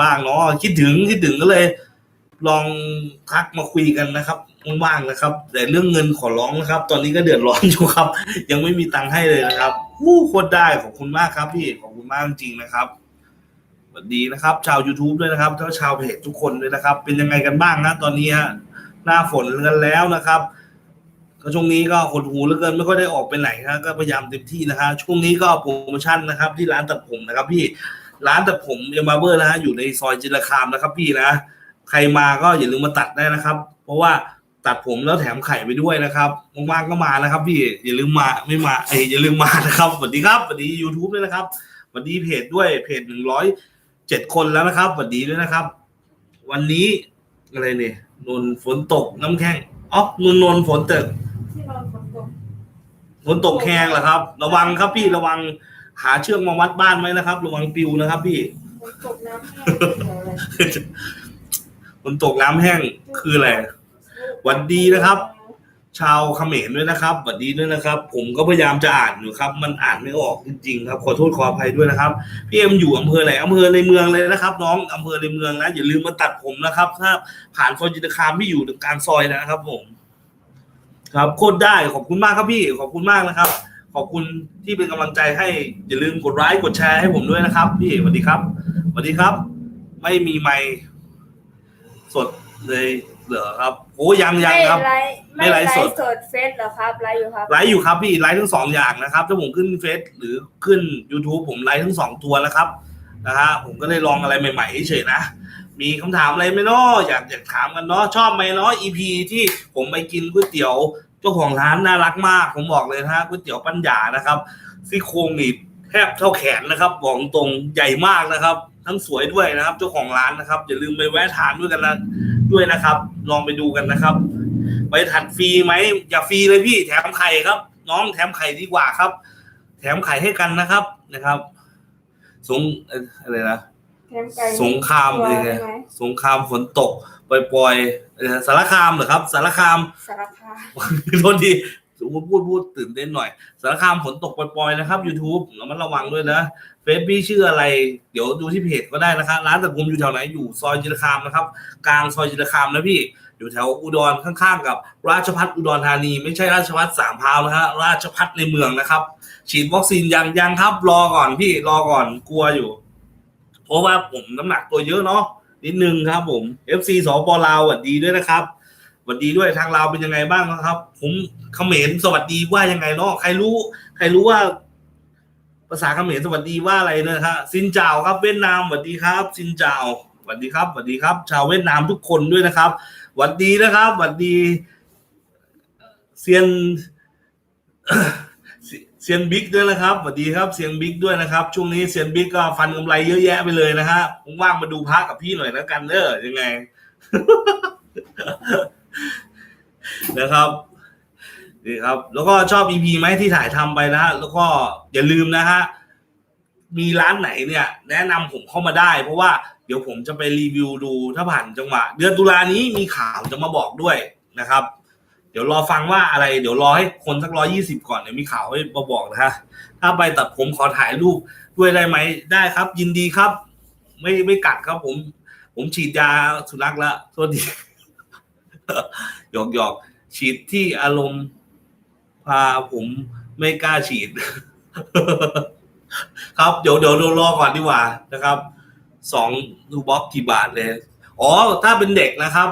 บ้างเนาะคิดถึงคิดถึงก็เลย ลองทักมาคุยกันนะครับว่างๆนะครับ แต่เรื่องเงินขอร้องนะครับ ตอนนี้ก็เดือดร้อนอยู่ครับ ยังไม่มีตังค์ให้เลยนะครับวู้โคตรได้ขอบคุณมากครับ พี่ขอบคุณมากจริงๆนะครับสวัสดีนะครับ ชาว YouTube ด้วยนะครับแล้วชาวเพจทุกคนด้วยนะครับ เป็นยังไงกันบ้างนะตอนนี้ฮะหน้าฝนกันแล้วนะครับก็ช่วงนี้ก็หดหูเหลือเกินไม่ค่อยได้ออกไปไหนนะก็พยายามเต็มที่นะฮะช่วงนี้ก็โปรโมชั่นนะครับ ที่ร้านตัดผมนะครับ พี่ ร้านตัดผมเอ็มบาร์เบอร์นะฮะอยู่ในซอยจินรคามนะครับพี่นะ ใครมาก็อย่าลืมมาตัดได้นะครับ เพราะว่าตัดผมแล้วแถมไข่ไปด้วยนะครับว่างๆก็มานะครับ พี่อย่าลืมมาไม่มาเอ้ยอย่าลืมมานะครับสวัสดีครับสวัสดี YouTube ด้วยนะครับสวัสดีเพจด้วยเพจหนึ่งร้อยเจ็ดคนแล้วนะครับสวัสดีด้วยนะครับ วันนี้อะไรเนี่ยนนฝนตกน้ำแข็งอ๋อนนนนฝนตกที่นอนฝนตกฝนตกแห้งเหรอครับ ระวังครับพี่ระวัง หาเชือกมาวัดบ้านไหมนะครับระวังปิวนะครับ พี่ฝนตกน้ำแห้งเดี๋ยวอะไรฝนตกน้ำแห้งคืออะไรหวัดดีนะครับ ชาวเขมรด้วยนะครับสวัสดีด้วยนะครับ ผมก็พยายามจะอ่านอยู่ครับ มันอ่านไม่ออกจริงๆครับ ขอโทษขออภัยด้วยนะครับ พี่เอ็มอยู่อำเภอไหนอำเภอในเมืองเลยนะครับ น้องอำเภอในเมืองนะอย่าลืมมาตัดผมนะครับ ถ้าผ่านซอยจิตรคามที่อยู่ตรงกลางซอยนะครับ ผม ครับโคตรได้ขอบคุณมากครับพี่ ขอบคุณมากนะครับ ขอบคุณที่เป็นกำลังใจให้อย่าลืมกดไลค์กดแชร์ให้ผมด้วยนะครับ พี่สวัสดีครับสวัสดีครับ ไม่มีไมค์สดเลยเหรอครับโอ้ยังยังครับ ไม่ไลฟ์ไม่ไม่ไลไลฟ์ฟ์สสดดเฟซเหรอครับไลฟ์อยู่ครับไลฟ์อยู่ครับพี่ไลฟ์ทั้งสองอย่างนะครับถ้าผมขึ้นเฟซหรือขึ้น YouTube ผมไลฟ์ทั้งสองตัวนะครับนะฮะผมก็เลยลองอะไรใหม่ๆเฉยๆนะ มีคำถามอะไรไหมเนาะอยากอยากถามกันเนาะชอบไหมเนาะ EP ที่ผมไปกินก๋วยเตี๋ยว เจ้าของร้านน่ารักมากผมบอกเลยนะฮะก๋วยเตี๋ยวปัญญานะครับซี่โครงนี่แทบเท่าแขนนะครับบอกตรงใหญ่มากนะครับ ทั้งสวยด้วยนะครับ เจ้าของร้านนะครับ อย่าลืมไปแวะทานด้วยกันนะด้วยนะครับ ลองไปดูกันนะครับ ไปถัดฟรีไหมอย่าฟรีเลยพี่แถมไข่ครับ น้องแถมไข่ดีกว่าครับ แถมไข่ให้กันนะครับนะครับ สงเอ่ออะไรนะแถมไก่สงครามตัวเลยไงใช่ไหมสงครามฝนตก ปล่อยๆเอ่อสารคามเหรอครับ สารคามสารคามโทษทีพูดพูดพูดตื่นเต้นหน่อย สารคามฝนตกปล่อยๆนะครับ YouTube ระมัดระวังด้วยนะเฟซพี่ชื่ออะไร เดี๋ยวดูที่เพจก็ได้นะครับร้านตัดผมอยู่แถวไหนอยู่ซอยจิตรคามนะครับ กลางซอยจิตรคามนะพี่ อยู่แถวอุดรข้างๆ กับ ราชพัฒอุดรธานี ไม่ใช่ราชพัฒสามพร้าวนะฮะราชพัฒในเมืองนะครับ ฉีดวัคซีนยังยังครับ รอก่อนพี่รอก่อนกลัวอยู่ เพราะว่าผมน้ำหนักตัวเยอะเนาะ นิดนึงครับผม FC สปลาวสวัสดีด้วยนะครับสวัสดีด้วยทางลาวเป็นยังไงบ้างนะครับ ผมเขมรสวัสดีว่ายังไงเนาะใครรู้ ใครรู้ว่า ภาษาเขมรสวัสดีว่าอะไรนะฮะซินเจาวครับเวียดนามสวัสดีครับซินเจาวสวัสดีครับสวัสดีครับ ชาวเวียดนามทุกคนด้วยนะครับสวัสดีนะครับสวัสดีเซียน เซียนบิ๊กด้วยนะครับสวัสดีครับเซียนบิ๊กด้วยนะครับ ช่วงนี้เซียนบิ๊กก็ฟันกำไรเยอะแยะไปเลยนะฮะว่างมาดูพักกับพี่หน่อยแล้วกันเด้อยังไง นะครับนี่ครับ แล้วก็ชอบ EP ไหมที่ถ่ายทำไปนะฮะแล้วก็อย่าลืมนะฮะมีร้านไหนเนี่ย แนะนำผมเข้ามาได้ เพราะว่าเดี๋ยวผมจะไปรีวิวดูถ้าผ่านจังหวะ เดือนตุลานี้มีข่าวจะมาบอกด้วยนะครับ เดี๋ยวรอฟังว่าอะไร เดี๋ยวรอให้คนสักร้อยี่สิบก่อนเดี๋ยวมีข่าวให้มาบอกนะฮะถ้าไปตัดผมขอถ่ายรูปด้วยได้ไหมได้ครับ ยินดีครับ ไม่ไม่กัดครับผม ผมฉีดยาสุนัขแล้วโทษทีหยอกหยอกฉีดที่อารมณ์พาผมไม่กล้าฉีด ครับเดี๋ยวเดี๋ยวรอก่อนดีกว่านะครับสองดูบล็อกกี่บาทเลย อ๋อ ถ้าเป็นเด็กนะครับ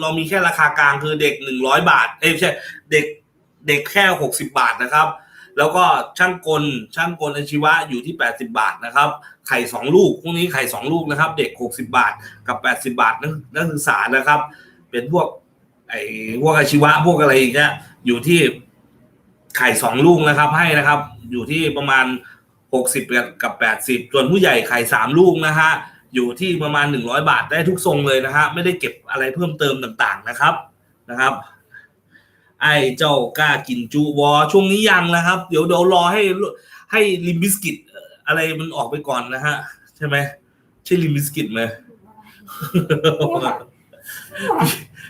เรามีแค่ราคากลางคือเด็กหนึ่งร้อยบาท เอ้ยไม่ใช่ เด็กเด็กแค่หกสิบาทนะครับ แล้วก็ช่างกลช่างกลอาชีวะอยู่ที่แปดสิบาทนะครับ ไข่สองลูกพวกนี้ไข่สองลูกนะครับ เด็กหกสิบาทกับแปดสิบาทนักนักศึกษานะครับ เป็นพวกไอ้พวกอาชีวะพวกอะไรอย่างเงี้ยอยู่ที่ไข่สองลูกนะครับ ให้นะครับ อยู่ที่ประมาณหกสิบกับแปดสิบส่วนผู้ใหญ่ไข่สามลูกนะฮะ อยู่ที่ประมาณหนึ่งร้อยบาทได้ทุกทรงเลยนะฮะไม่ได้เก็บอะไรเพิ่มเติมต่างๆนะครับนะครับ ไอ้เจ้ากล้ากินจูวอช่วงนี้ยังนะครับ เดี๋ยวเดี๋ยวรอให้ให้ลิมบิสกิตอะไรมันออกไปก่อนนะฮะ ใช่ไหมใช่ลิมบิสกิตไหม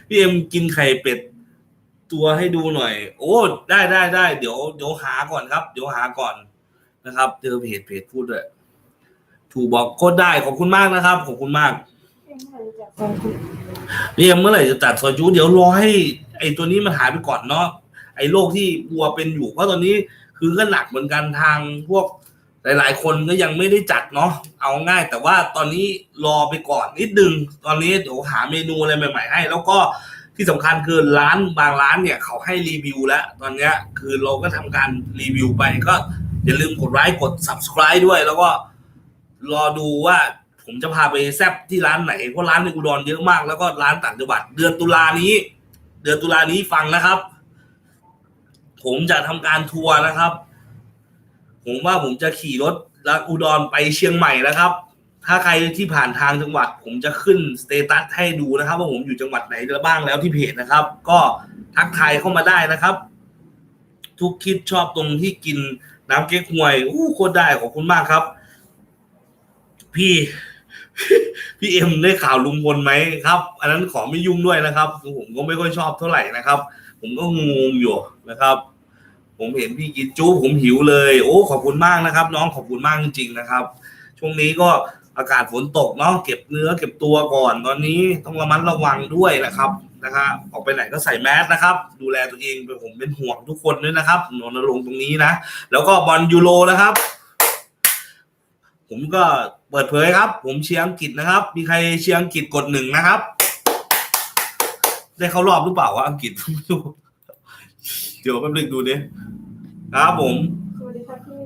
พี่เอ็มกินไข่เป็ดตัวให้ดูหน่อย โอ้ได้ได้ได้เดี๋ยวเดี๋ยวหาก่อนครับ เดี๋ยวหาก่อนนะครับเจอเพจเพจพูดด้วย ถูกบอกโคตรได้ขอบคุณมากนะครับ ขอบคุณมาก นี่เมเมื่อไหร่จะตัดซอยจูเดี๋ยวรอให้ ไอ้ตัวนี้มันหายไปก่อนเนาะไอ้โรคที่วัวเป็นอยู่เพราะตอนนี้คือก็หนักเหมือนกันทางพวกหลาย ๆ คนก็ยังไม่ได้จัดเนาะเอาง่าย แต่ว่าตอนนี้รอไปก่อนนิดนึงตอนนี้เดี๋ยวหาเมนูอะไรใหม่ ๆ ให้ แล้วก็ที่สำคัญคือร้านบางร้านเนี่ยเขาให้รีวิวแล้ว ตอนเนี้ยคือเราก็ทำการรีวิวไปก็อย่าลืมกดไลค์กด subscribe ด้วยแล้วก็ รอดูว่าผมจะพาไปแซบที่ร้านไหนเพราะร้านในอุดรเยอะมาก แล้วก็ร้านต่างจังหวัด เดือนตุลานี้ เดือนตุลานี้ฟังนะครับ ผมจะทำการทัวร์นะครับ ผมว่าผมจะขี่รถจากอุดรไปเชียงใหม่นะครับ ถ้าใครที่ผ่านทางจังหวัด ผมจะขึ้นสเตตัสให้ดูนะครับ ว่าผมอยู่จังหวัดไหนบ้างแล้วที่เพจนะครับ ก็ทักทายเข้ามาได้นะครับ ทุกคลิปชอบตรงที่กินน้ำเก๊กฮวยอู้โคตรได้ขอบคุณมากครับ พี่ พี่เอ็มได้ข่าวลุงพลไหมครับ อันนั้นขอไม่ยุ่งด้วยนะครับ ผมก็ไม่ค่อยชอบเท่าไหร่นะครับ ผมก็งงอยู่นะครับ ผมเห็นพี่กินจู้ผมหิวเลย โอ้ขอบคุณมากนะครับ น้องขอบคุณมากจริงๆนะครับ ช่วงนี้ก็อากาศฝนตกเนาะเก็บเนื้อเก็บตัวก่อนตอนนี้ต้องระมัดระวังด้วยนะครับนะครับออกไปไหนก็ใส่แมสนะครับ ดูแลตัวเองเป็นผมเป็นห่วงทุกคนด้วยนะครับนนรงตรงนี้นะ แล้วก็บอลยูโรนะครับ ผมก็เปิดเผยครับ ผมเชียร์อังกฤษนะครับ มีใครเชียร์อังกฤษกดหนึ่งนะครับ ได้เข้ารอบหรือเปล่าวะอังกฤษไม่รู้เดี๋ยวแป๊บนึงดูดิครับผมสวัสดีครับพี่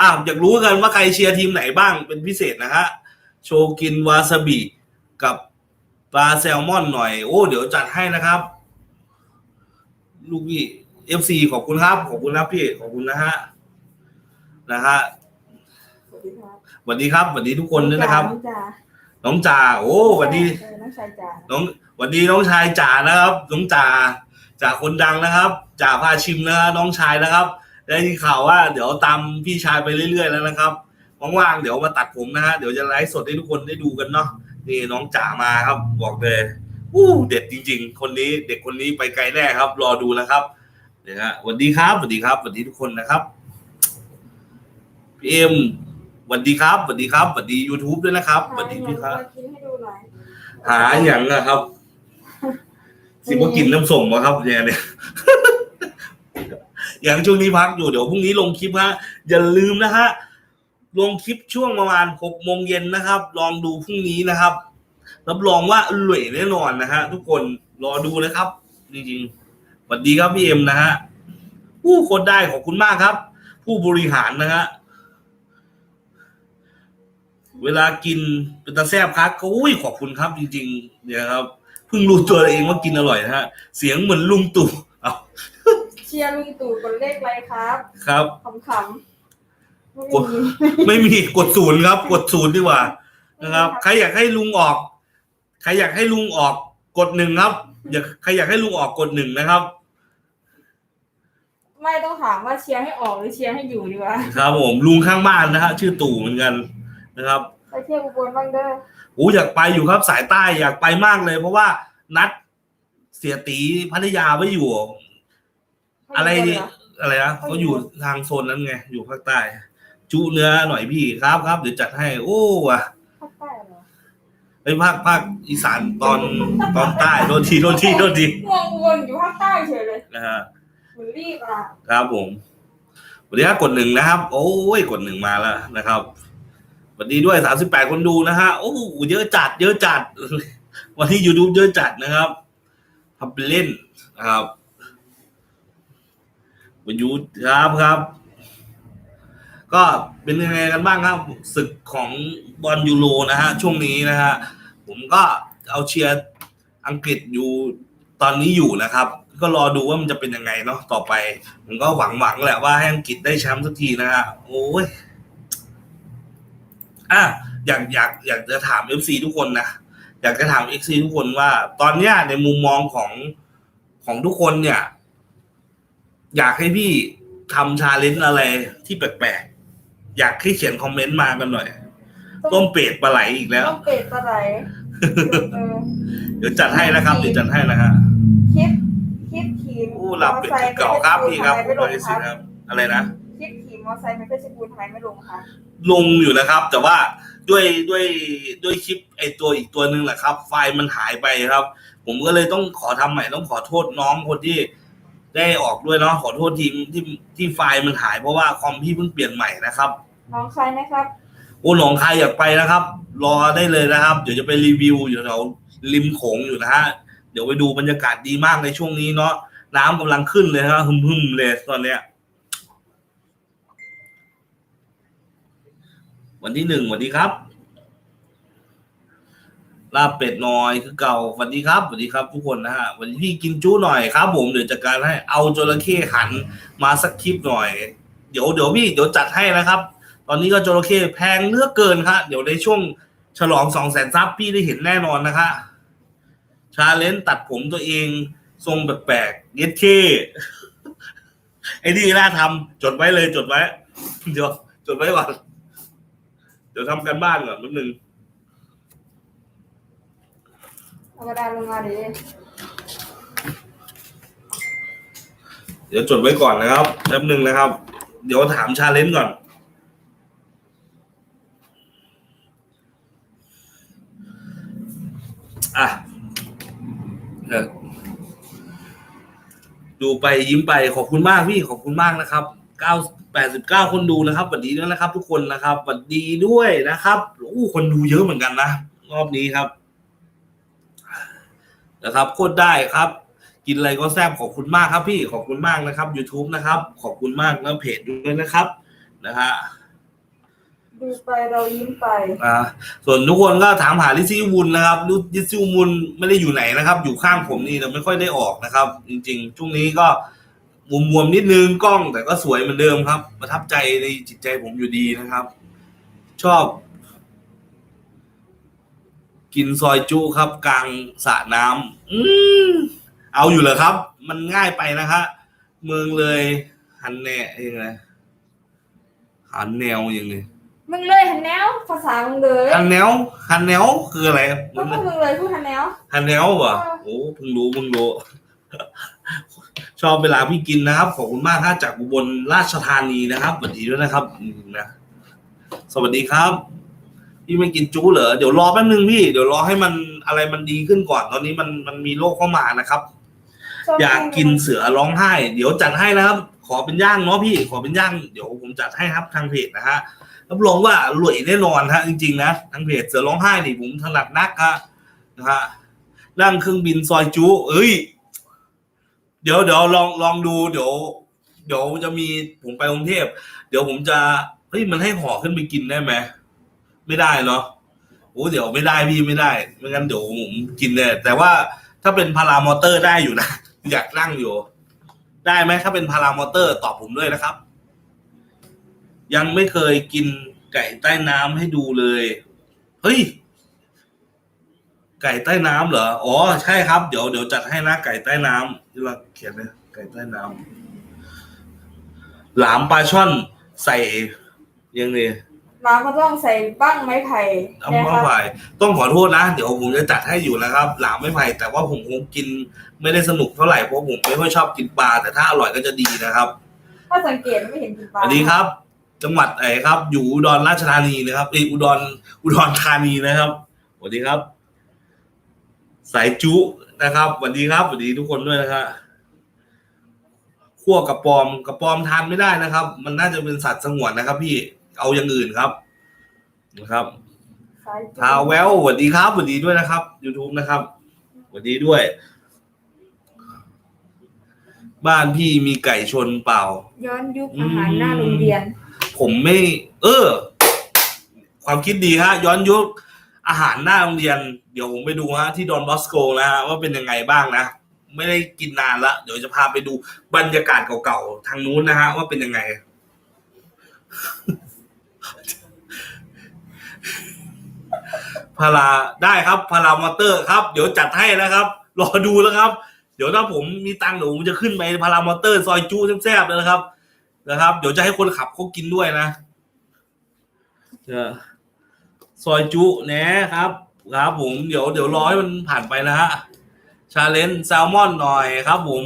อะอยากรู้กันว่าใครเชียร์ทีมไหนบ้างเป็นพิเศษนะฮะโชกินวาซาบิกับปลาแซลมอนหน่อย โอ้ เดี๋ยวจัดให้นะครับ ลูกพี่เอฟซีขอบคุณครับ ขอบคุณครับพี่ ขอบคุณนะฮะ นะฮะส วัสดีครับสวัสดีครับสวัสดีทุกคนด้วยนะครับน้องจ๋าน้องจ่าโอ้สวัสดีเออน้องชายจ๋าน้องสวัสดีน้องชายจ่านะครับ น้องจ่าจ่าคนดังนะครับจ่าพาชิมนะฮะน้องชายนะครับ ได้ที่ข่าวว่าเดี๋ยวตามพี่ชายไปเรื่อย ๆ แล้วนะครับว่างๆเดี๋ยวมาตัดผมนะฮะเดี๋ยวจะไลฟ์สดให้ทุกคนได้ดูกันเนาะนี่น้องจ่ามาครับบอกเลยอู้เด็ดจริง ๆ คนนี้เด็กคนนี้ไปไกลแน่ครับ รอดูนะครับเดี๋ยวฮะสวัสดีครับสวัสดีครับสวัสดีทุกคนนะครับพี่เอ็มส วัสดีครับสวัสดีครับสวัสดี YouTube ด้วยนะครับสวัสดีพี่ครับมากินให้ดูหน่อยหาอย่างนะครับ สิว่ากินน้ำส่งมาครับเนี่ยเนี่ย อย่างช่วงนี้พักอยู่เดี๋ยวพรุ่งนี้ลงคลิปฮะอย่าลืมนะฮะลงคลิปช่วงประมาณหกโมงเย็นนะครับ ลองดูพรุ่งนี้นะครับรับรองว่าอร่อยแน่นอนนะฮะทุกคนรอดูนะครับ จริงๆสวัสดีครับพี่เอ็มนะฮะผู้คนได้ขอบคุณมากครับ ผู้บริหารนะฮะ เวลากินเป็นตาแซบครับก็อุ้ยขอบคุณครับจริงๆเนี่ยครับเพิ่งรู้ตัวเองว่ากินอร่อยนะฮะ เสียงเหมือนลุงตู่เอาเชียร์ลุงตู่กดเลขอะไรครับครับขำๆไม่มีไม่มีกดศูนย์ครับ กดศูนย์ดีกว่านะครับ ใครอยากให้ลุงออก ใครอยากให้ลุงออกกดหนึ่งครับ อยากใครอยากให้ลุงออกกดหนึ่งนะครับไม่ต้องถามว่าเชียร์ให้ออกหรือเชียร์ให้อยู่ดีกว่า ครับผมลุงข้างบ้านนะฮะชื่อตู่เหมือนกัน นะครับไปเที่ยวอุบลบ้างเด้อโอ้อยากไปอยู่ครับสายใต้อยากไปมากเลย เพราะว่านัดเสียตีพัทยาไว้อยู่ อะไรนี่อะไรนะเขาอยู่ทางโซนนั้นไง อยู่ภาคใต้ จุเนื้อหน่อยพี่ครับครับเดี๋ยวจัดให้ โอ้ว่ะภาคใต้เหรอไอ้ภาคภาคอีสานตอนตอนใต้โทษทีโทษทีโทษทีง่วงวนอยู่ภาคใต้เฉยเลยนะฮะเหมือนรีบอะครับผมวันนี้กดหนึ่งนะครับ โอ้ยกดหนึ่งมาแล้วนะครับส วัสดีด้วยสามสิบแปดคนดูนะฮะโอ้โหเยอะจัด เยอะจัด วันที่ยูทูบเยอะจัดนะครับทำเป็นเล่นนะครับวันยูครับครับ ก็เป็นยังไงกันบ้างครับศึกของบอลยูโรนะฮะช่วงนี้นะฮะผมก็เอาเชียร์อังกฤษอยู่ตอนนี้อยู่นะครับ ก็รอดูว่ามันจะเป็นยังไงเนาะต่อไป ผมก็หวังหวังแหละว่าให้อังกฤษได้แชมป์สักทีนะฮะโอ้ย อะอยากอยากอยากจะถามเอฟซีทุกคนนะอยากจะถามเอฟซีทุกคนว่า ตอนเนี้ยในมุมมองของของทุกคนเนี่ย อยากให้พี่ทำชาเลนจ์อะไรที่แปลกๆอยากให้เขียนคอมเมนต์มากันหน่อยต้มเป็ดปลาไหลอีกแล้ว ต้องเป็ดปลาไหลเออเดี๋ยวจัดให้นะครับเดี๋ยวจัดให้นะฮะคิดคิดขี่โอ้หลับเป็ดเก่าครับพี่ครับไม่ลบงริคสุทรับธิ์ครับ อะไรนะคิดขี่มอเตอร์ไซค์ไม่เพชรบูรณ์ทำไมไม่ลงคะ ลงอยู่นะครับ แต่ว่าด้วยด้วยด้วยคลิปไอตัวอีกตัวหนึ่งแหละครับ ไฟล์มันหายไปครับ ผมก็เลยต้องขอทำใหม่ต้องขอโทษน้องคนที่ได้ออกด้วยเนาะขอโทษทีมที่ที่ไฟล์มันหายเพราะว่าคอมพี่เพิ่งเปลี่ยนใหม่นะครับน้องใครนะครับโอ้หนองคายอยากไปนะครับ รอได้เลยนะครับ เดี๋ยวจะไปรีวิวอยู่แถวริมโขงอยู่นะฮะเดี๋ยวไปดูบรรยากาศดีมากในช่วงนี้เนาะน้ำกำลังขึ้นเลยฮะหึมๆเลยตอนเนี้ย วันที่หนึ่งสวัสดีครับ ลาบเป็ดน้อยคือเก่าสวัสดีครับสวัสดีครับ ทุกคนนะฮะวันนี้พี่กินจู้หน่อยครับ ผมเดี๋ยวจัดการให้เอาจระเข้หันมาสักคลิปหน่อย เดี๋ยวเดี๋ยวพี่เดี๋ยวจัดให้นะครับ ตอนนี้ก็จระเข้แพงเลือกเกินครับเดี๋ยวในช่วงฉลองสองแสนซับพี่ได้เห็นแน่นอนนะคะชาเลนจ์ตัดผมตัวเองทรงแปลกๆเย็ดเข้ไอ้นี่น่าทำจดไว้เลยจดไว้เดี๋ยวจดไว้ก่อน เดี๋ยวทำกันบ้านก่อนนิดนึงเอากระดาษลงมาดิเดี๋ยวจดไว้ก่อนนะครับแป๊บหนึ่งนะครับ เดี๋ยวถามชาเลนจ์ก่อน อะเออดูไปยิ้มไปขอบคุณมากพี่ขอบคุณมากนะครับเก้า แปดสิบเก้าคนดูนะครับสวัสดีด้วยนะครับ ทุกคนนะครับสวัสดีด้วยนะครับโอ้คนดูเยอะเหมือนกันนะรอบนี้ครับ นะครับโคตรได้ครับ กินอะไรก็แซ่บขอบคุณมากครับ พี่ขอบคุณมากนะครับ YouTube นะครับ ขอบคุณมากแล้วเพจด้วยนะครับ นะฮะดูไปเรายิ้มไปอ่าส่วนทุกคนก็ถามหาลิซี่วุนนะครับลิซี่วุนไม่ได้อยู่ไหนนะครับ อยู่ข้างผมนี่แต่ไม่ค่อยได้ออกนะครับ จริง ๆ ช่วงนี้ก็ มวมๆนิดนึงกล้องแต่ก็สวยเหมือนเดิมครับ ประทับใจในจิตใจผมอยู่ดีนะครับ ชอบ กินซอยจุครับ กลางสระน้ำอืมเอาอยู่เหรอครับ มันง่ายไปนะคะ เมืองเลยหันแนยังไงหันแนวยังไงมึงเลยหันแนวภาษามึงเลยฮันแนวฮันแนวคืออะไรก็พูดมึงเลยพูดหันแนวฮันแนวเหรอโอ้เพิ่งรู้เพิ่งรู้ ชอบเวลาพี่กินนะครับ ขอบคุณมากครับจากอุบลราชธานีนะครับสวัสดีด้วยนะครับอืมนะสวัสดีครับ พี่ไม่กินจู้เหรอเดี๋ยวรอแป๊บนึงพี่ เดี๋ยวรอให้มันอะไรมันดีขึ้นก่อน ตอนนี้มันมันมีโรคเข้ามานะครับชบอยากกินเสือร้องไห้ เดี๋ยวจัดให้นะครับ ขอเป็นย่างเนาะพี่ ขอเป็นย่างเดี๋ยวผมจัดให้ครับทางเพจนะฮะรับรองว่าอร่อยแน่นอนฮะจริงๆนะทางเพจเสือร้องไห้นี่ผมถนัดนักฮะนะฮะนั่งเครื่องบินซอยจุเอ้ย เดี๋ยวเดี๋ยวลองลองดูเดี๋ยวเดี๋ยวจะมีผมไปกรุงเทพเดี๋ยวผมจะเฮ้ยมันให้ห่อขึ้นไปกินได้ไหมไม่ได้เนาะโอ้เดี๋ยวไม่ได้พี่ไม่ได้ไม่งั้นเดี๋ยวผมกินเลยแต่ว่าถ้าเป็นพารามอเตอร์ได้อยู่นะอยากนั่งอยู่ ได้ไหมถ้าเป็นพารามอเตอร์ตอบผมด้วยนะครับ ยังไม่เคยกินไก่ใต้น้ำให้ดูเลยเฮ้ยไก่ใต้น้ำเหรออ๋อใช่ครับเดี๋ยวเดี๋ยวจัดให้นะไก่ใต้น้ำ ที่เราเขียนเลยไก่ใต้น้ำหลามปลาช่อนใส่ยังไงน้ำก็ต้องใส่บ้างไม้ไผ่เอานะคมารับไผ่ต้องขอโทษนะ เดี๋ยวผมจะจัดให้อยู่นะครับ หลามไม่ไผ่แต่ว่าผมคงกินไม่ได้สนุกเท่าไหร่เพราะผมไม่ค่อยชอบกินปลาแต่ถ้าอร่อยก็จะดีนะครับ ถ้าสังเกตไม่เห็นกินปสลาวัสดีครับ จังหวัดไหนครับ อยู่อุดรราชธานีนะครับเอยอุดรอุดรธานีนะครับสวัสดีครับ สายจุ นะครับสวัสดีครับสวัสดีทุกคนด้วยนะครับขั้วกระปอมกระปอมทานไม่ได้นะครับ มันน่าจะเป็นสัตว์สงวนนะครับ พี่เอาอย่างอื่นครับนะครับสายทาแววสวัสดีครับสวัสดีด้วยนะครับ YouTube นะครับสวัสดีด้วย บ้านพี่มีไก่ชนเปล่า ย้อนยุคอาหารหน้าโรงเรียน ผมไม่ เออ ความคิดดีฮะ ย้อนยุค อาหารหน้าโรงเรียน เดี๋ยวผมไปดูฮะที่ดอนบอสโกนะฮะว่าเป็นยังไงบ้างนะ ไม่ได้กินนานละเดี๋ยวจะพาไปดูบรรยากาศเก่าๆ ทางนู้นนะฮะว่าเป็นยังไง พาราได้ครับพารามอเตอร์ครับ เดี๋ยวจัดให้นะครับ รอดูแล้วครับ เดี๋ยวถ้าผมมีตังค์เดี๋ยวผมจะขึ้นไปพารามอเตอร์ซอยจูแซ่บๆเลยนะครับนะครับ เดี๋ยวจะให้คนขับเขากินด้วยนะเออ ซอยจุนะครับ ครับผมเดี๋ยวเดี๋ยวรอให้มันผ่านไปนะฮะชาเลนจ์แซลมอนหน่อยครับผม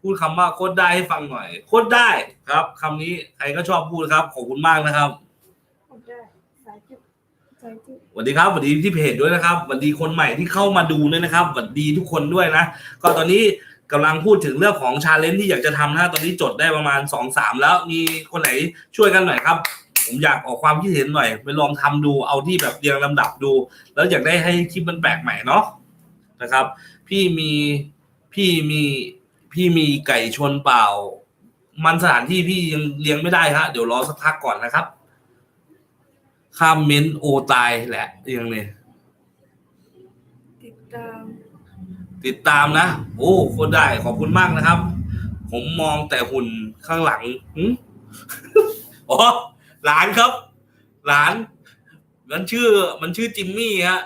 พูดคำว่าโคตรได้ให้ฟังหน่อย โคตรได้ครับคำนี้ใครก็ชอบพูดครับ ขอบคุณมากนะครับใส่จุสวัสดีครับสวัสดีที่เพจด้วยนะครับสวัสดีคนใหม่ที่เข้ามาดูด้วยนะครับสวัสดีทุกคนด้วยนะ ก็ตอนนี้กำลังพูดถึงเรื่องของชาเลนจ์ที่อยากจะทำนะตอนนี้จดได้ประมาณสองสามแล้วมีคนไหนช่วยกันหน่อยครับ ผมอยากออกความคิดเห็นหน่อยไปลองทำดูเอาที่แบบเรียงลำดับดู แล้วอยากได้ให้คลิปมันแปลกใหม่เนาะนะครับ พี่มีพี่มีพี่มีไก่ชนเปล่า มันสถานที่พี่ยังเลี้ยงไม่ได้ฮะเดี๋ยวรอสักพักก่อนนะครับข้ามเม้นโอตายแหละยังเนี่ยติดตาม ติดตามนะ โอ้โคนได้ขอบคุณมากนะครับ ผมมองแต่หุ่นข้างหลังหึอ๋อ หลานครับ หลานมันชื่อ มันชื่อจิมมี่ฮะ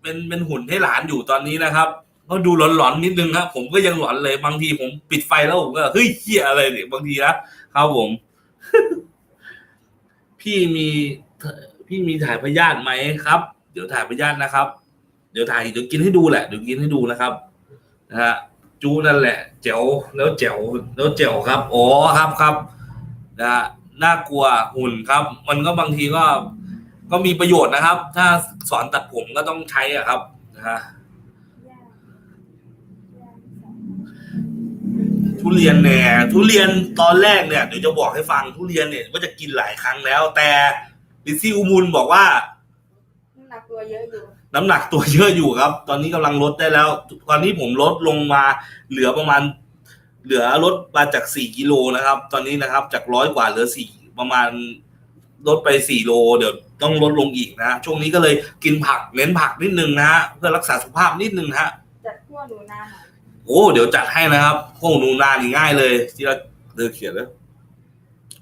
เป็นเป็นหุ่นให้หลานอยู่ตอนนี้นะครับก็ดูหลอนๆนิดนึงครับผมก็ยังหลอนเลยบางทีผมปิดไฟแล้วผมก็เฮ้ยเฮียอะไรเนี่ยบางทีนะครับผม พี่มีพี่มีถ่ายพยาธิไหมครับ เดี๋ยวถ่ายพยาธินะครับ เดี๋ยวถ่ายเดี๋ยวกินให้ดูแหละเดี๋ยวกินให้ดูนะครับนะฮะจูนั่นแหละ เจ๋วแล้วเจ๋วแล้วเจ๋วครับอ๋อครับครับนะฮะ น่ากลัวหุ่นครับ มันก็บางทีก็ก็มีประโยชน์นะครับ ถ้าสอนตัดผมก็ต้องใช้อะครับนะฮะย่าย่าทุเรียนเนี่ยทุเรียนตอนแรกเนี่ยเดี๋ยวจะบอกให้ฟังทุเรียนเนี่ยว่าจะกินหลายครั้งแล้ว แต่ลิซี่อุมุลบอกว่า น้ำหนักตัวเยอะอยู่ น้ำหนักตัวเยอะอยู่ครับ ตอนนี้กำลังลดได้แล้ว ตอนนี้ผมลดลงมาเหลือประมาณ เหลือลดมาจากสี่กิโลนะครับ ตอนนี้นะครับ จากร้อยกว่าเหลือสี่ประมาณลดไปสี่โล เดี๋ยวต้องลดลงอีกนะฮะช่วงนี้ก็เลยกินผักเน้นผักนิดนึงนะฮะเพื่อรักษาสุขภาพนิดนึงนะฮะจัดขั้วหนูนาหน่อยโอ้เดี๋ยวจัดให้นะครับพวกหนูนานี่ง่ายเลย ที่เราเลือเขียนแล้ว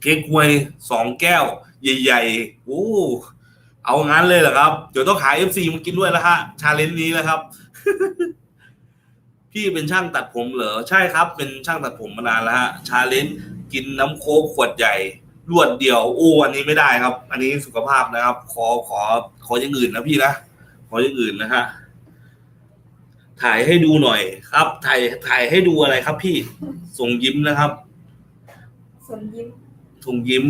เค้กฮวยสองแก้ว ใหญ่ๆโอ้เอางั้นเลยเหรอครับ เดี๋ยวต้องขายเอฟซีมากินด้วยแล้วฮะชาเลนจ์นี้นะครับ พี่เป็นช่างตัดผมเหรอ ใช่ครับ เป็นช่างตัดผมมานานแล้วฮะ ชาเลนจ์กินน้ำโค้กขวดใหญ่ รวดเดียวโอ้อันนี้ไม่ได้ครับ อันนี้สุขภาพนะครับ ขอขอขออย่างอื่นนะพี่นะ ขออย่างอื่นนะฮะ ถ่ายให้ดูหน่อยครับ ถ่ายถ่ายให้ดูอะไรครับ พี่ ส่งยิ้มนะครับส่วนยิ้มส่งยิ้ม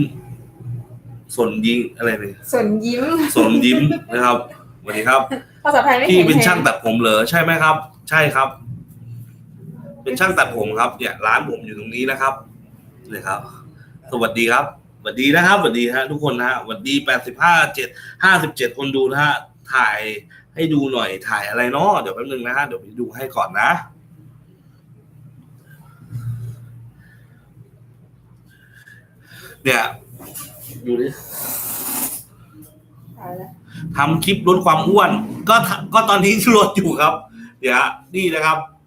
สนยิงอะไรเนี่ยส่วนยิ้มสนยิ้มนะครับสวัสดีครับภาษาไทยไม่พี่เห็นเป็นแฮะช่างตัดผมเหรอ ใช่ไหมครับ ใช่ครับ เป็นช่างตัดผมครับเนี่ยร้านผมอยู่ตรงนี้นะครับเลยครับ สวัสดีครับสวัสดีนะครับสวัสดีฮะทุกคนนะฮะสวัสดีแปดสิบห้าเจ็ดห้าสิบเจ็ดคนดูนะฮะถ่ายให้ดูหน่อยถ่ายอะไรเนาะเดี๋ยวแป๊บนึงนะฮะเดี๋ยวไปดูให้ก่อนนะเนี่ยอยู่ดิตายแล้วทำคลิปลดความอ้วน ก็ทก็ตอนนี้ลดอยู่ครับ เดี๋ยวฮะนี่นะครับเ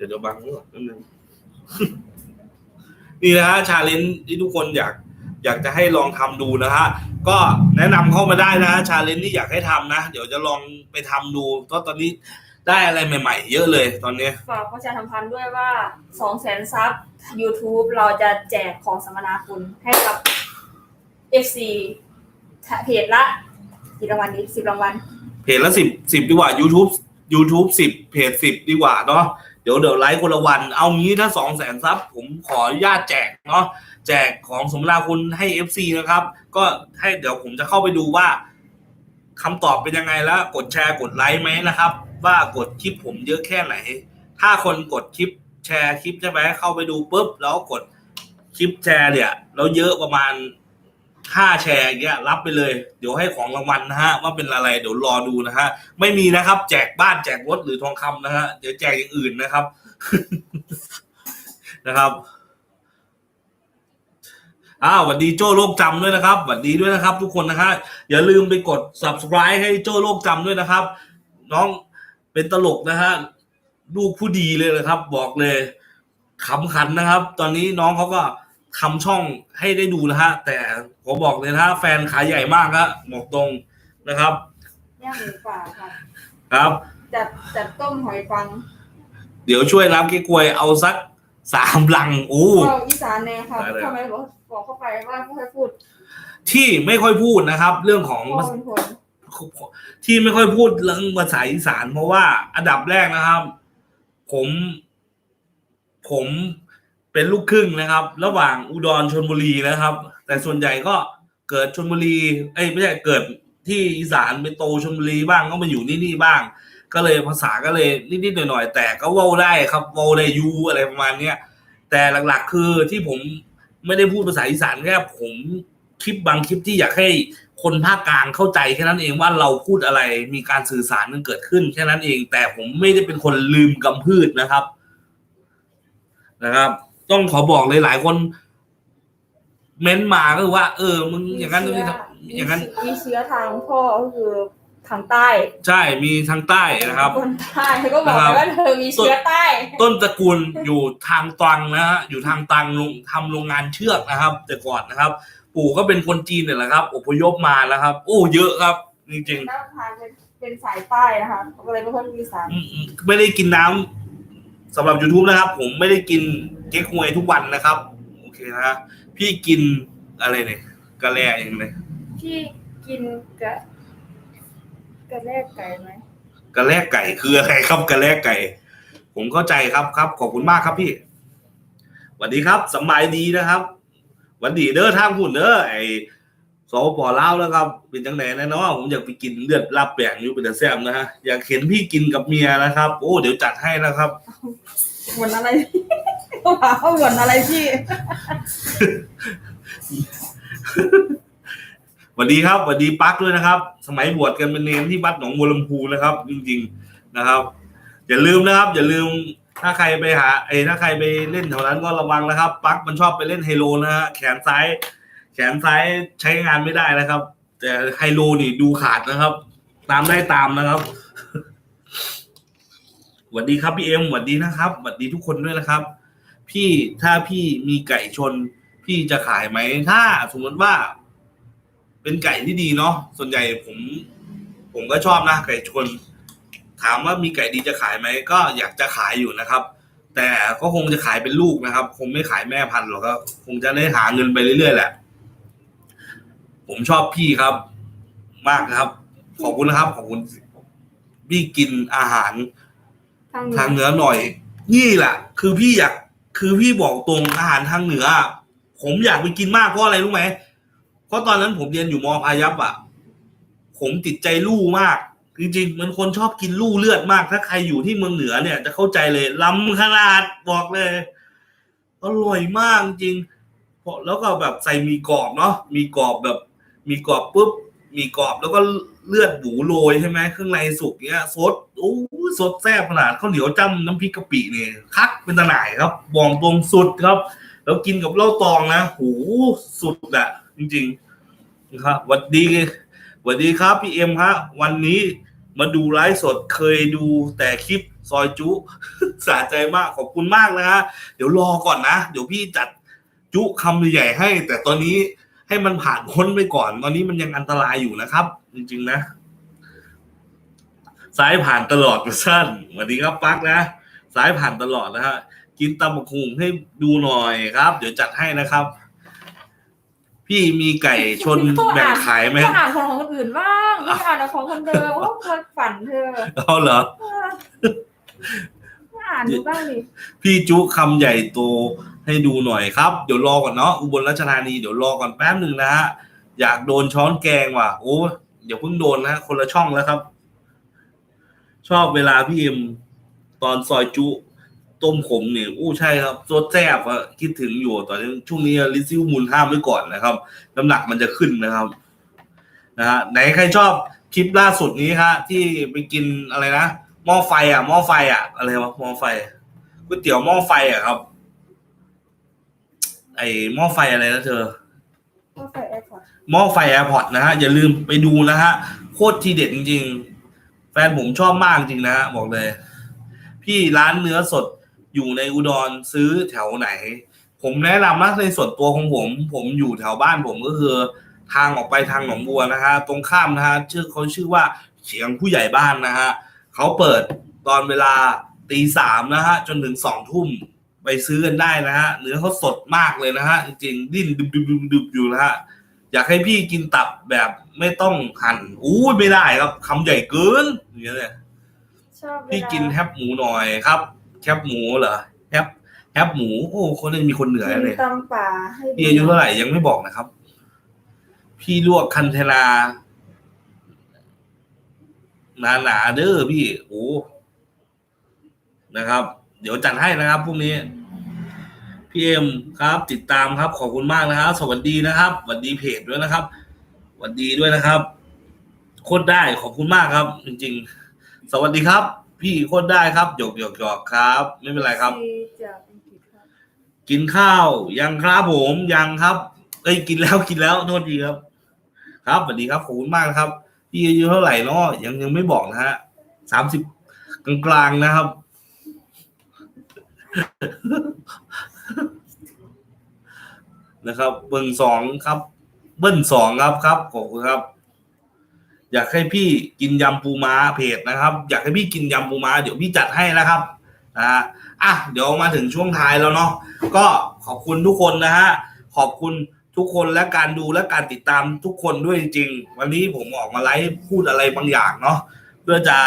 ดี๋ยวเดี๋ยวบังนิดนึงนี่นะฮะชาเลนจ์ที่ทุกคนอยาก อยากจะให้ลองทำดูนะฮะก็แนะนำเข้ามาได้นะฮะชาเลนจ์ที่อยากให้ทำนะ เดี๋ยวจะลองไปทำดูเพราะตอนนี้ได้อะไรใหม่ ๆ เยอะเลยตอนนี้ฝากประชาสัมพันธ์ด้วยว่าสองแสนซับ YouTube เราจะแจกของสัมมนาคุณให้กับ FC เพจละกี่รางวัลดีสิบรางวัลเพจละสิบสิบดีกว่า YouTube YouTube สิบเพจสิบดีกว่าเนาะ เดี๋ยวเดี๋ยวไลฟ์คนละวัน เอางี้ถ้าสองแสนซับผมขออนุญาตแจกเนาะแจกของสมนาคุณให้ FC นะครับ ก็ให้เดี๋ยวผมจะเข้าไปดูว่าคำตอบเป็นยังไงแล้ว กดแชร์กดไลค์ไหมนะครับ ว่ากดคลิปผมเยอะแค่ไหน ถ้าคนกดคลิปแชร์คลิปใช่ไหมเข้าไปดูปุ๊บแล้วกดคลิปแชร์เนี่ยแล้วเยอะประมาณ ค่าแชร์เงี้ยรับไปเลย เดี๋ยวให้ของรางวัลนะฮะ ว่าเป็นอะไรเดี๋ยวรอดูนะฮะ ไม่มีนะครับ แจกบ้านแจกรถหรือทองคำนะฮะ เดี๋ยวแจกอย่างอื่นนะครับ นะครับอ้าวสวัสดีโจ้โลกจำด้วยนะครับสวัสดีด้วยนะครับ ทุกคนนะฮะอย่าลืมไปกด subscribe ให้โจ้โลกจำด้วยนะครับ น้องเป็นตลกนะฮะลูกผู้ดีเลยนะครับ บอกเลยขำขันนะครับ ตอนนี้น้องเขาก็ ทำช่องให้ได้ดูนะฮะ แต่ผมบอกเลยนะฮะแฟนขายใหญ่มากครับบอกตรงนะครับ ย่างหมูป่าค่ะครับ จัดจัดต้มหอยฟังเดี๋ยวช่วยน้ำเก๊กวยเอาสักสามลังโอ้เราอีสานแน่ค่ะได้เลย ทำไมบอกบอกเข้าไปว่าไม่ค่อยพูดที่ไม่ค่อยพูดนะครับ เรื่องของ พ่อเป็นคนที่ไม่ค่อยพูดเรื่องภาษาอีสานเพราะว่าอันดับแรกนะครับ ผม ผม เป็นลูกครึ่งนะครับ ระหว่างอุดรชนบุรีนะครับ แต่ส่วนใหญ่ก็เกิดชนบุรีเอ้ยไม่ใช่เกิดที่อีสานไปโตชลบุรีบ้างก็มาอยู่นี่นี่บ้าง ก็เลยภาษาก็เลยนิดๆหน่อยๆแต่ก็เว้าได้ครับเว้าได้ยูอะไรประมาณเนี้ยแต่หลักๆคือที่ผมไม่ได้พูดภาษาอีสานแค่ผมคลิปบางคลิปที่อยากให้คนภาคกลางเข้าใจแค่นั้นเองว่าเราพูดอะไรมีการสื่อสารกันเกิดขึ้นแค่นั้นเอง แต่ผมไม่ได้เป็นคนลืมกำพืชนะครับนะครับ ต้องขอบอกเลยหลายคน เม้นมาก็คือว่า เออ มึงอย่างนั้นมีนี่เชื้อย่างนั้น มีเชื้อทางพ่อก็คือทางใต้ ใช่มีทางใต้นะครับคนใต้ก็บอกนะครับเลยว่าเธอมีเชื้อใต้ ต้นตระกูลอยู่ทางตรังนะฮะอยู่ทางตรังลงทำโรงงานเชือกนะครับ แต่ก่อนนะครับ ปู่ก็เป็นคนจีนเนี่ยแหละครับ อพยพมาแล้วครับ โอ้เยอะครับ จริงน้ำทานเป็นเป็นสายใต้นะคะเขาก็เลยไม่ค่อยมีสารๆอืมอืมไม่ได้กินน้ำสำหรับ YouTube นะครับ ผมไม่ได้กิน เก๊กฮวยทุกวันนะครับ โอเคนะฮะพี่กินอะไรเนี่ยกะแลเองเลยพี่กินกะกะแลกไก่ไหมกะแลไก่คืออะไรครับกะแลไก่ ผมเข้าใจครับครับ ขอบคุณมากครับพี่สวัสดีครับสำบายดีนะครับหวันดีเด้อทางหุ่นเด้อไอสปปลาวนะครับ เป็นจังไหนนะเนาะผมอยากไปกินเลือดลาบแปลงอยู่เป็นแต่แซ่บนะฮะอยากเห็นพี่กินกับเมียนะครับ โอ้เดี๋ยวจัดให้นะครับวนอะไรเขาถามว่าวนอะไรพี่ สวัสดีครับสวัสดีปักด้วยนะครับ สมัยบวชกันเป็นเนรที่วัดหนองบัวลำพูนะครับ จริงๆนะครับ อย่าลืมนะครับ อย่าลืมถ้าใครไปหาไอ้ถ้าใครไปเล่นแถวนั้นก็ระวังนะครับปักมันชอบไปเล่นไฮโลนะฮะแขนซ้าย แขนซ้ายใช้งานไม่ได้นะครับ แต่ไฮโลนี่ดูขาดนะครับ ตามได้ตามนะครับ สวัสดีครับพี่เอ็มสวัสดีนะครับสวัสดีทุกคนด้วยนะครับ พี่ถ้าพี่มีไก่ชน พี่จะขายไหมถ้าสมมติว่า เป็นไก่ที่ดีเนาะส่วนใหญ่ผม ผมก็ชอบนะไก่ชน ถามว่ามีไก่ดีจะขายไหมก็อยากจะขายอยู่นะครับ แต่ก็คงจะขายเป็นลูกนะครับ คงไม่ขายแม่พันธุ์หรอกครับคงจะได้หาเงินไปเรื่อยๆแหละ ผมชอบพี่ครับ มากนะครับ ขอบคุณนะครับขอบคุณพี่กินอาหาร ทางทางเหนือหน่อย นี่แหละ คือพี่อยาก คือพี่บอกตรงอาหารทางเหนืออะผมอยากไปกินมากเพราะอะไรรู้ไหมเพราะตอนนั้นผมเรียนอยู่มอพายัพอะ ผมติดใจลู่มาก จริงๆ มันคนชอบกินลู่เลือดมาก ถ้าใครอยู่ที่เมืองเหนือเนี่ย จะเข้าใจเลยล้ำขนาดบอกเลย อร่อยมากจริงเพราะแล้วก็แบบใส่หมีกรอบเนาะมีกรอบแบบมีกรอบปุ๊บ มีกรอบแล้วก็เลือดหมูโรยใช่ไหมเครื่องในสุกเนี้ยสดโอ้ยสดแซ่บขนาดข้าวเหนียวจ้ำน้ำพริกกะปิเนี่ยคักเป็นตะหน่ายครับบองตรงสุดครับ แล้วกินกับเหล้าตองนะหูสุดอะจริงๆนะครับหวัดดีหวัดดีครับพี่เอ็มฮะวันนี้มาดูไลฟ์สดเคยดูแต่คลิปซอยจุสะใจมากขอบคุณมากนะฮะเดี๋ยวรอก่อนนะ เดี๋ยวพี่จัดจุคำใหญ่ให้ แต่ตอนนี้ ให้มันผ่านพ้นไปก่อน ตอนนี้มันยังอันตรายอยู่นะครับ จริง ๆ นะซ้ายผ่านตลอดสั้นสวัสดีครับปักนะซ้ายผ่านตลอดนะฮะกินตำบักหุงให้ดูหน่อยครับ เดี๋ยวจัดให้นะครับ พี่มีไก่ชนแบ่งขายไหมก็อ่านของคนอื่นบ้างไม่อ่านแต่ของคนเดิมเพราะว่าฝันเธอเอาเหรอเออก็อ่านดูบ้างดิพี่จุคำใหญ่โตให้ดูหน่อยครับ เดี๋ยวรอก่อนเนาะอุบลราชธานีเดี๋ยวรอก่อนแป๊บหนึ่งนะฮะอยากโดนช้อนแกงว่ะโอ้เดี๋ยวเพิ่งโดนนะคนละช่องแล้วครับ ชอบเวลาพี่เอ็มตอนซอยจุ ต้มขมเนี่ยอู้ใช่ครับโซดแซ่บอะคิดถึงอยู่ตอนนี้ช่วงนี้ลิซิวมูลห้ามไว้ก่อนนะครับ น้ำหนักมันจะขึ้นนะครับนะฮะไหนใครชอบคลิปล่าสุดนี้ครับที่ไปกินอะไรนะ หม้อไฟอะหม้อไฟอะอะไรวะหม้อไฟก๋วยเตี๋ยวหม้อไฟอะครับ ไอหม้อไฟอะไรนะเธอก็ใส่แอร์พอร์ตหม้อไฟแอร์พอร์ตนะฮะอย่าลืมไปดูนะฮะโคตรทีเด็ดจริง ๆ แฟนผมชอบมากจริงนะฮะบอกเลย พี่ร้านเนื้อสดอยู่ในอุดรซื้อแถวไหน ผมแนะนำนะในส่วนตัวของผม ผมอยู่แถวบ้านผมก็คือ ทางออกไปทางหนองบัวนะฮะตรงข้ามนะฮะชื่อเขาชื่อว่าเฉียงผู้ใหญ่บ้านนะฮะ เขาเปิดตอนเวลาตีสามนะฮะจนถึงสองทุ่มไปซื้อกันได้นะฮะเนื้อเขาสดมากเลยนะฮะจริงๆ ดิ้นดึบดึบดึบดึบอยู่นะฮะอยากให้พี่กินตับแบบไม่ต้องหั่นอู้ยไม่ได้ครับคำใหญ่เกินอย่างเงี้ยเลยชอบเวลาพี่กินแฮปหมูหน่อยครับ แคบหมูเหรอแฮปแฮปหมูโอ้คนนี้มีคนเหนือเลยกินตำป่าให้พี่อายุเท่าไหร่ยังไม่บอกนะครับ พี่ลวกคันเทลา หนาหนาๆเด้อพี่โอ้นะครับ เดี๋ยวจัดให้นะครับพรุ่งนี้พี่เอ็มครับ ติดตามครับ ขอบคุณมากนะครับ สวัสดีนะครับสวัสดีเพจด้วยนะครับสวัสดีด้วยนะครับ โคตรได้ขอบคุณมากครับ จริง ๆ สวัสดีครับ พี่โคตรได้ครับหยอกหยอกหยอกครับ ไม่เป็นไรครับซีจากอังกฤษครับ กินข้าว ยังครับผมยังครับเอ้ยกินแล้วกินแล้วโทษทีครับ ครับสวัสดีครับขอบคุณมากนะครับ พี่อายุเท่าไหร่เนาะยังยังไม่บอกนะฮะสามสิบกลางๆนะครับ นะครับ เบิ้งสองครับ เบิ้ลสองครับครับขอบคุณครับ อยากให้พี่กินยำปูม้าเพจนะครับ อยากให้พี่กินยำปูม้าเดี๋ยวพี่จัดให้นะครับนะฮะอะเดี๋ยวมาถึงช่วงท้ายแล้วเนาะก็ขอบคุณทุกคนนะฮะขอบคุณ ทุกคนและการดูและการติดตามทุกคนด้วยจริง ๆ วันนี้ผมออกมาไลฟ์พูดอะไรบางอย่างเนาะเพื่อจะ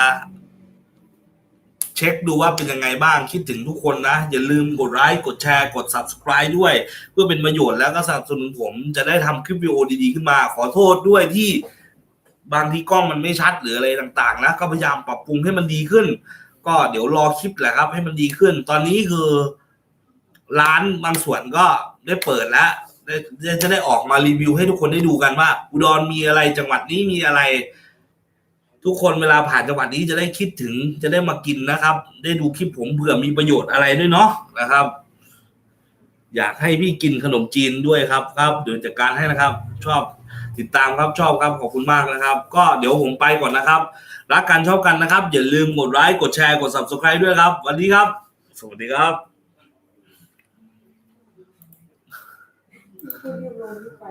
เช็คดูว่าเป็นยังไงบ้างคิดถึงทุกคนนะ อย่าลืมกดไลค์กดแชร์กด subscribe ด้วย เพื่อเป็นประโยชน์แล้วก็สนับสนุนผมจะได้ทำคลิปวิดีโอดีๆขึ้นมา ขอโทษด้วยที่บางทีกล้องมันไม่ชัดหรืออะไรต่างๆนะก็พยายามปรับปรุงให้มันดีขึ้น ก็เดี๋ยวรอคลิปแหละครับ ให้มันดีขึ้น ตอนนี้คือ ร้านบางส่วนก็ได้เปิดแล้ว จะได้ออกมารีวิวให้ทุกคนได้ดูกันว่า อุดรมีอะไรจังหวัดนี้มีอะไร ทุกคนเวลาผ่านจังหวัดนี้จะได้คิดถึงจะได้มากินนะครับ ได้ดูคลิปผมเผื่อมีประโยชน์อะไรด้วยเนาะนะครับ อยากให้พี่กินขนมจีนด้วยครับครับเดี๋ยวจัดการให้นะครับ ชอบติดตามครับชอบครับขอบคุณมากนะครับ ก็เดี๋ยวผมไปก่อนนะครับ รักกันชอบกันนะครับ อย่าลืมกดไลค์กดแชร์กด subscribe ด้วยครับ วันนี้ครับ สวัสดีครับ ที่ลงที่ไป